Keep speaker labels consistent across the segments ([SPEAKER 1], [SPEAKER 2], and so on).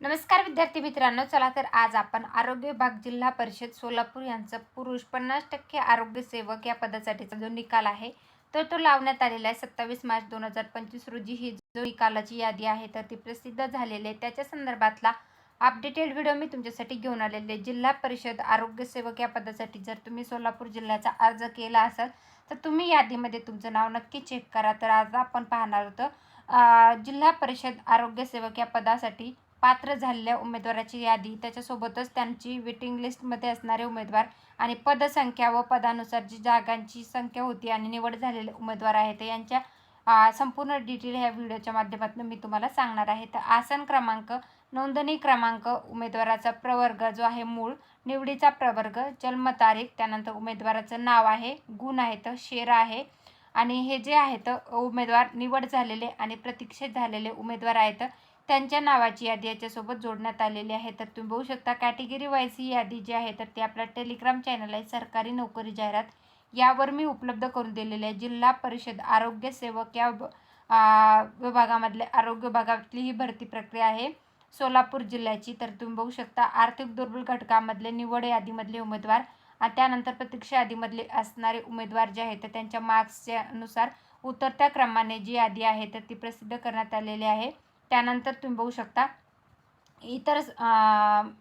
[SPEAKER 1] नमस्कार विद्यार्थी मित्रांनो चला तर आज आपण आरोग्य विभाग जिल्हा परिषद सोलापूर यांचं पुरुष पन्नास टक्के आरोग्य सेवक या पदासाठीचा जो निकाल आहे तर तो लावण्यात आलेला आहे. सत्तावीस मार्च दोन हजार पंचवीस रोजी ही जो निकालाची यादी आहे तर ती प्रसिद्ध झालेली आहे. त्याच्या संदर्भातला अपडेटेड व्हिडिओ मी तुमच्यासाठी घेऊन आलेले आहे. जिल्हा परिषद आरोग्य सेवक या पदासाठी जर तुम्ही सोलापूर जिल्ह्याचा अर्ज केला असाल तर तुम्ही यादीमध्ये तुमचं नाव नक्की चेक करा. तर आज आपण पाहणार होतं जिल्हा परिषद आरोग्य सेवक या पदासाठी पात्र झालेल्या उमेदवाराची यादी. त्याच्यासोबतच त्यांची वेटिंग लिस्टमध्ये असणारे उमेदवार आणि पदसंख्या व पदानुसार जी जागांची संख्या होती आणि निवड झालेले उमेदवार आहेत यांच्या संपूर्ण डिटेल ह्या व्हिडिओच्या माध्यमातून मी तुम्हाला सांगणार आहे. तर आसन क्रमांक नोंदणी क्रमांक उमेदवाराचा प्रवर्ग जो आहे मूळ निवडीचा प्रवर्ग जन्मतारीख त्यानंतर उमेदवाराचं नाव आहे गुण आहेत शेर आहे. आणि हे जे आहेत उमेदवार निवड झालेले आणि प्रतीक्षित झालेले उमेदवार आहेत त्यांच्या नावाची यादी याच्यासोबत जोडण्यात आलेली आहे. तर तुम्ही बघू शकता कॅटेगरी वाईज ही यादी जी आहे तर ती आपल्या टेलिग्राम चॅनल आहे सरकारी नोकरी जाहिरात. यावर मी उपलब्ध करून दिलेली आहे. जिल्हा परिषद आरोग्य सेवक या ब- विभागामधले आरोग्य विभागातली ही भरती प्रक्रिया आहे सोलापूर जिल्ह्याची. तर तुम्ही बघू शकता आर्थिक दुर्बल घटकामधले निवड यादीमधले उमेदवार आणि त्यानंतर प्रतीक्षा यादीमधले असणारे उमेदवार जे आहेत तर त्यांच्या मार्क्सच्या नुसार उतरत्या क्रमाने जी यादी आहे तर ती प्रसिद्ध करण्यात आलेली आहे. त्यानंतर तुम्ही बघू शकता. इतर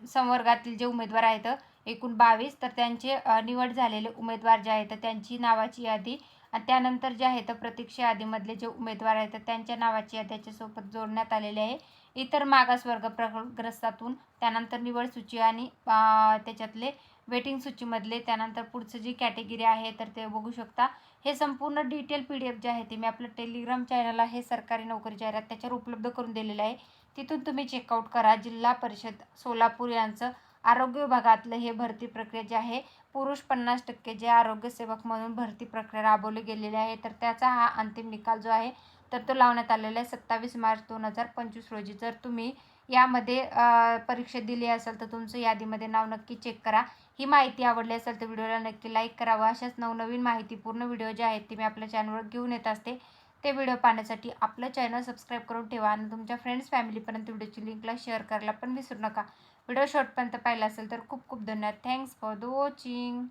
[SPEAKER 1] संवर्गातील जे उमेदवार आहेत एकूण बावीस तर त्यांचे निवड झालेले उमेदवार जे आहेत त्यांची नावाची यादी आणि त्यानंतर जे आहेत प्रतीक्षा यादीमधले जे उमेदवार आहेत त्यांच्या नावाची यादी त्याच्यासोबत जोडण्यात आलेली आहे. इतर मागासवर्ग प्रग्रस्तातून त्यानंतर निवड सूची आणि त्याच्यातले वेटिंग सूचीमधले त्यानंतर पुढचं जी कॅटेगरी आहे तर ते बघू शकता. हे संपूर्ण डिटेल पी डी एफ जे आहे ते मी आपलं टेलिग्राम चॅनल आहे सरकारी नोकरी जाहिरात त्याच्यावर उपलब्ध करून दिलेलं आहे. तिथून तुम्ही चेकआउट करा. जिल्हा परिषद सोलापूर यांचं आरोग्य विभागातलं हे भरती प्रक्रिया जे आहे पुरुष पन्नास टक्के जे आरोग्य सेवक म्हणून भरती प्रक्रिया राबवली गेलेली आहे. तर त्याचा हा अंतिम निकाल जो आहे तर तो लावण्यात आलेला आहे. सत्तावीस मार्च दोन हजार पंचवीस रोजी. जर तुम्ही यामध्ये परीक्षा दिली असेल तर तुमचं यादीमध्ये नाव नक्की चेक करा. ही माहिती आवडली असेल तर व्हिडिओला नक्की लाईक करावं. अशाच नवनवीन माहितीपूर्ण व्हिडिओ जे आहेत ते मी आपल्या चॅनलवर घेऊन येत असते. ते व्हिडिओ पाहण्यासाठी आपलं चॅनल सबस्क्राईब करून ठेवा आणि तुमच्या फ्रेंड्स फॅमिलीपर्यंत व्हिडिओची लिंकला शेअर करायला पण विसरू नका. व्हिडिओ शॉर्टपर्यंत पाहिला असेल तर खूप खूप धन्यवाद. Thanks for the watching